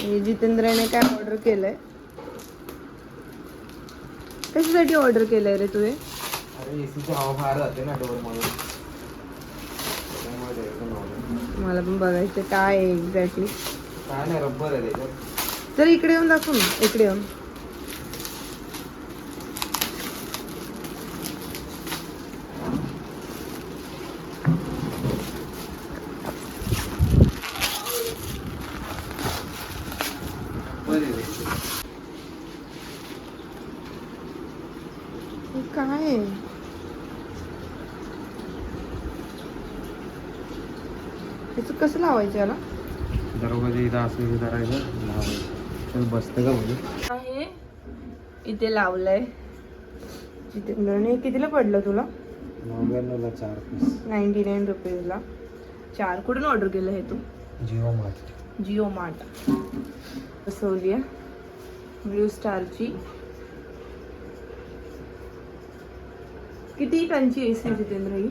हे जितेंद्रने काय ऑर्डर केलंय? कशासाठी ऑर्डर केलंय रे तू हे? अरे एसीची हवा बाहेर जाते ना डोर मधून. त्यामुळे द्यायचं नव्हतं. मला पण बघायचं काय आहे एक्झॅक्टली काय नाही रब्बर आहे तर इकडे येऊन दाखव ना इकडे येऊन रब्बर आहे त्याच्यात. हे काय? आहे ह्याचं कसं लावायचं याला? दरवाजा इथं असं हे करायचं लावायचं. तर बसतं का म्हणजे? आहे. इथे लावलंय. कितीला पडलं तुला? नव्याण्णवला चार पीस नाईन्टी नाईन रुपीजला. चार कुठून ऑर्डर केलं हे तू? Jio Mart. Jio Mart. बसवली आहे. ब्ल्यू स्टारची किती टनची ए सी जितेंद्र ही?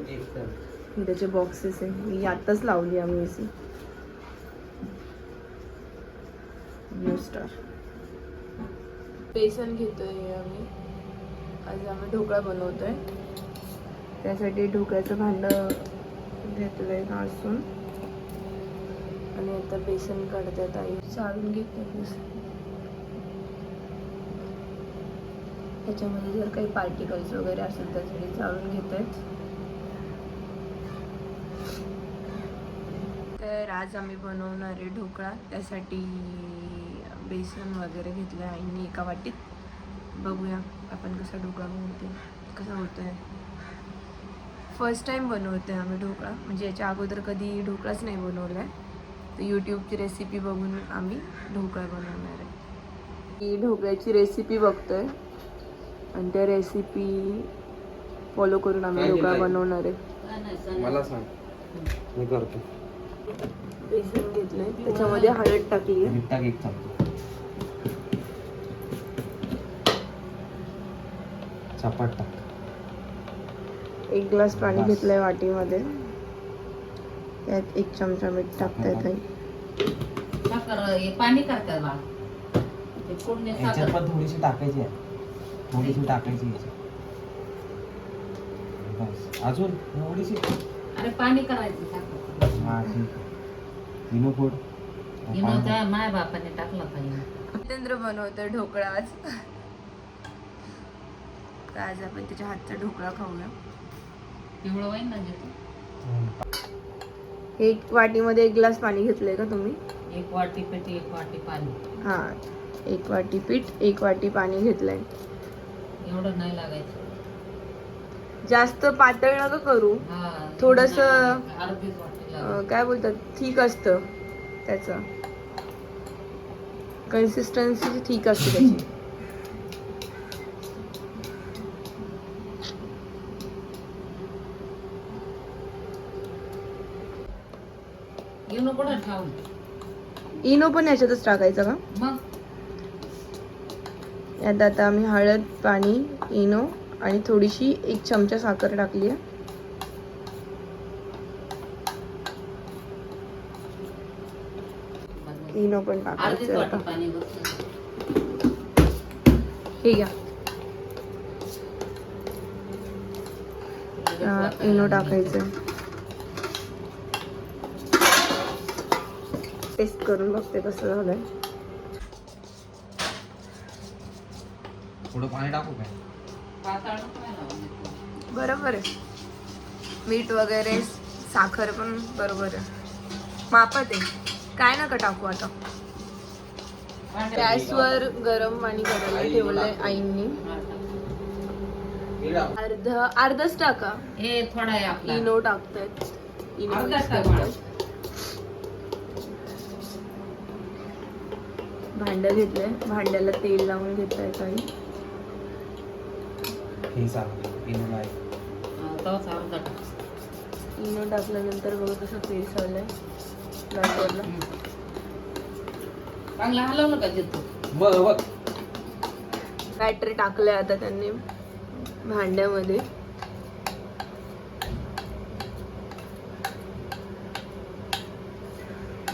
त्याचे बॉक्सेस आहे. मी आताच लावली आम्ही ए सी ब्ल्यू स्टार बेसन घेतोय आम्ही. आज आम्ही ढोकळा बनवतोय. त्यासाठी ढोकळ्याचं भांडं घेतलंय घासून. आणि आता बेसन काढतात आई. चाळून घेते बेसन त्याच्यामध्ये जर काही पार्टिकल्स वगैरे असेल त्यासाठी चाळून घेत. आहेत तर आज आम्ही बनवणार आहे ढोकळा. त्यासाठी बेसन वगैरे घेतलं आहे आईने एका वाटीत. बघूया आपण कसा ढोकळा बनवते कसा होतोय. फर्स्ट बनवतो बनवते आम्ही ढोकळा. म्हणजे याच्या अगोदर कधी ढोकळाच नाही बनवला आहे तर यूट्यूबची रेसिपी बघून आम्ही ढोकळा बनवणार आहे. ही ढोकळ्याची रेसिपी बघतोय. आणि त्या रेसिपी फॉलो करून आम्ही ढोकळा? बनवणार आहे. मला सांग. मी करतो. बेसन घेतलंय. त्याच्यामध्ये हळद टाकली आहे टाक एक चमचा. चपाट टाक. एक ग्लास पाणी. घेतलंय वाटीमध्ये. त्यात एक चमचा मीठ टाकता येत साखर हे पाणी करतात बा. ते कोणी याच्यात साखर. पण थोडीशी टाकायची आहे. थोडीशी टाकायची याच्यात बस. अजून थोडीशी? अरे पाणी करायचं साखर. हा ठीक आहे. इनो फोड. हिनं त्या माय बापाने टाकलं पाहिजे. जितेंद्र बनवतोय ढोकळा आज. तर आज आपण त्याच्या हातचा ढोकळा खाऊया. पिवळं वाईन ना घेतो एक वाटीमध्ये एक ग्लास पाणी घेतलंय का तुम्ही? एक वाटी पेटी एक वाटी पाणी. हा एक वाटी पीठ एक वाटी पाणी घेतलंय. एवढं नाही लागायचं. जास्त पातळ नका करू. हा थोडंसं, अर्धीच वाटी अं, लागायचं काय बोलतात? ठीक असतं त्याचं. कन्सिस्टन्सी ठीक असते त्याची. कुठं ठाऊन इनो पण याच्यातच टाकायचं का? मग? यात आता आम्ही हळद पाणी इनो आणि थोडीशी एक चमचा साखर टाकली आहे इनो पण टाकायचं पाणी हे घ्या. इनो टाकायचं. टेस्ट करून बघते कसं झालंय. थोडं पाणी टाकू काय. बरोबर आहे. मीठ वगैरे साखर पण बरोबर आहे. मापात आहे. काय नका टाकू आता. गॅसवर गरम पाणी करायला ठेवलंय आईंनी. हा. अर्ध अर्धच टाका. हे थोडा आहे आपला. इनो टाकतायत. इनो अर्धा भांडं घेतलंय. भांड्याला तेल लावून घेतलंय काही हे सांग इनो टाकल्यानंतर बघा कसं फेस आलंय चांगलं हलवलं बघ बॅटरी टाकलंय आता त्यांनी भांड्यामध्ये.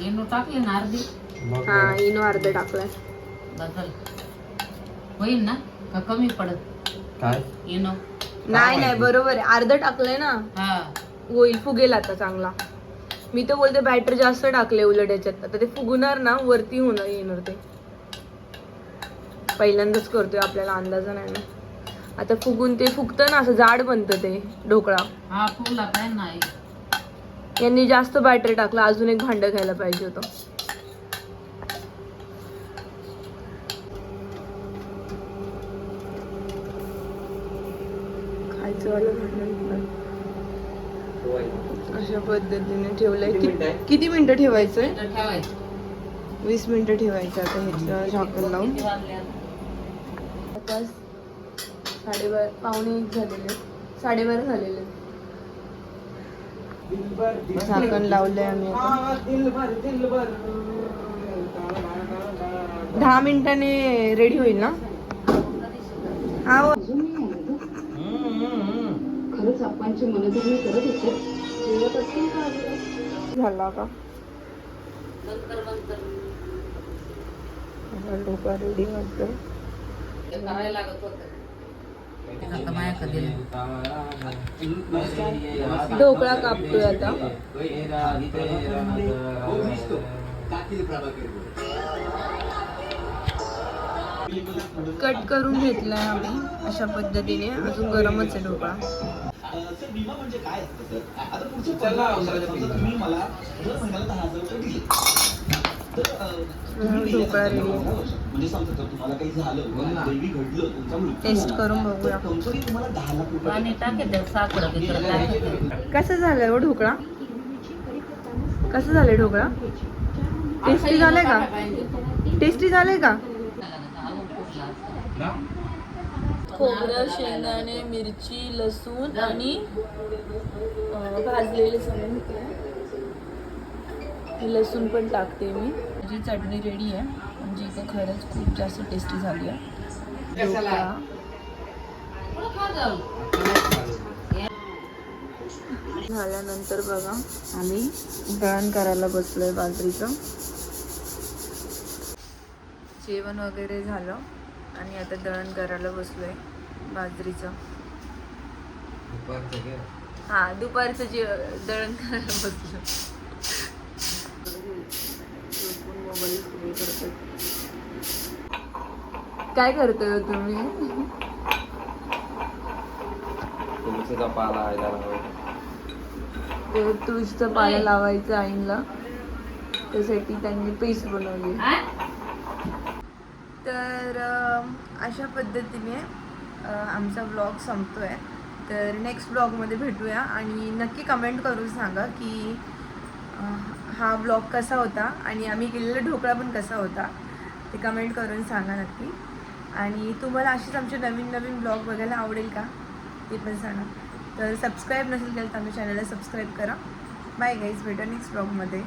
इनो टाकली ना अर्धी? हा इनो अर्ध टाकलाय होईल ना? का कमी पडत? काय? यु नो नाही नाही बरोबर आहे. अर्ध टाकलंय ना? हा. होईल फुगेल आता चांगला. मी तर बोलते बॅटर जास्त टाकले उलट याच्यात. आता ते फुगणार ना वरती होणार येणार ते. पहिल्यांदाच करतोय आपल्याला अंदाज नाही ना. आता फुगून ते फुगतं ना असं जाड बनतं ते ढोकळा. हा फुगला काय नाही. यांनी जास्त बॅटर टाकलं अजून एक भांड घ्यायला पाहिजे होतं. घेतलं. अशा पद्धतीने ठेवलंय. कि- किती मिनिटं ठेवायचंय? ठेवायचं. वीस मिनिटं ठेवायचं आता ह्याचं झाकण लावून. आता? साडेबारा पावणे एक झालेले. साडेबारा झालेले. झाकण लावलंय आम्ही. दहा मिनिटाने रेडी होईल ना? हा. आपांची मनधरणी करत होते. जेवत असतील का? झाला का? रेडी वाटतं करायला लागत होतं. ढोकळा कापतोय आता. कट करून घेतलाय आम्ही अशा पद्धतीने. अजून गरमच आहे ढोकळा. सर विमा म्हणजे काय असतं सर आता पुढचं तुम्ही मला दर महिन्याला दहा हजार रुपये दिले. म्हणजे समजा जर तुम्हाला काही झालं दैवी घडलं तुमचा टेस्ट झाला, करून बघूया तुम्हाला दहा लाख रुपये. कसं झालंय हो ढोकळा कसं झालंय ढोकळा टेस्टी झालंय का टेस्टी झालंय का. खोबरं शेंगदाणे मिरची लसूण आणि भाजलेले सगळं लसूण पण टाकते मी. जी चटणी रेडी आहे. म्हणजे इथं खरंच खूप जास्त टेस्टी झाली आहे. झाल्यानंतर बघा आम्ही दळण करायला बसलोय बाजरीचं. जेवण वगैरे झालं. आणि आता दळण करायला बसलोय बाजरीचं. हा दुपारचं जे दळण करायला बसलो काय करतोय हो तुम्ही? तुळशीचा पाला आहे त्याला ते तुळशीचं पाला लावायचं आईला त्यासाठी त्यांनी पेस्ट बनवली. हा? तर अशा पद्धतीने आमचा ब्लॉग संपतो आहे तर नेक्स्ट ब्लॉगमध्ये भेटूया आणि नक्की कमेंट करून सांगा की हा ब्लॉग कसा होता आणि आम्ही केलेला ढोकळा पण कसा होता ते कमेंट करून सांगा नक्की. आणि तुम्हाला असेच आमचे नवीन नवीन ब्लॉग बघायला आवडेल का ते पण सांगा. तर सबस्क्राईब नसेल केलं तर आमच्या चॅनलला सबस्क्राईब करा. बाय गाईज भेटा नेक्स्ट ब्लॉगमध्ये